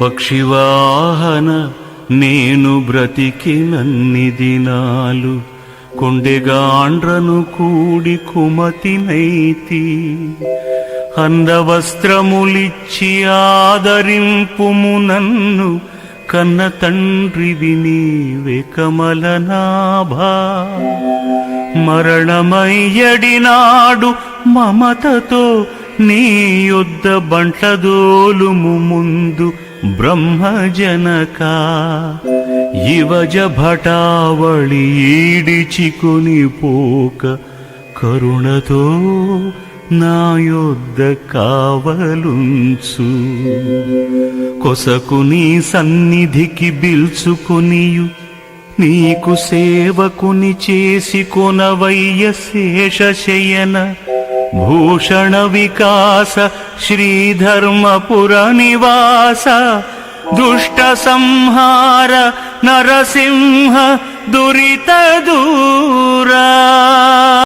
పక్షివాహన నేను బ్రతికినన్ని దినాలు కొండెగాండ్రను కూడి కుమతినైతి అందవస్త్రములిచ్చి ఆదరింపుము నన్ను కన్న తండ్రివి నీవే కమలనాభ. మరణమయ్యడినాడు మమతతో నీ యుద్ధ బంట్లదోలుము ముందు బ్రహ్మజనక. యువజ భటావళి ఈడిచికొని పోక కరుణతో నా యొద్ద కావలుంచు. కొసకుని సన్నిధికి బిల్చుకునియు నీకు సేవకుని చేసి కొనవయ్య శేషశయన. भूषणविकास श्रीधर्मपुरनिवास दुष्टसंहार नरसिंह दुरितदू